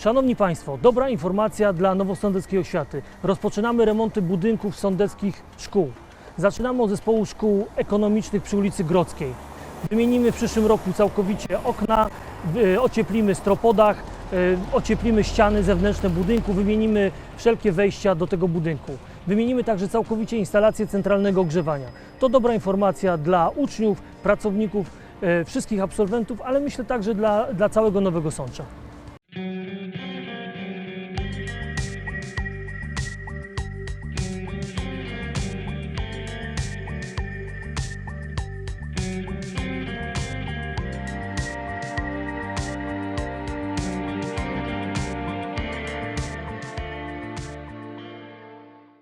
Szanowni Państwo, dobra informacja dla Nowosądeckiej Oświaty. Rozpoczynamy remonty budynków sądeckich szkół. Zaczynamy od zespołu szkół ekonomicznych przy ulicy Grodzkiej. Wymienimy w przyszłym roku całkowicie okna, ocieplimy stropodach, e, ocieplimy ściany zewnętrzne budynku, wymienimy wszelkie wejścia do tego budynku. Wymienimy także całkowicie instalację centralnego ogrzewania. To dobra informacja dla uczniów, pracowników, e, wszystkich absolwentów, ale myślę także dla, dla całego Nowego Sącza.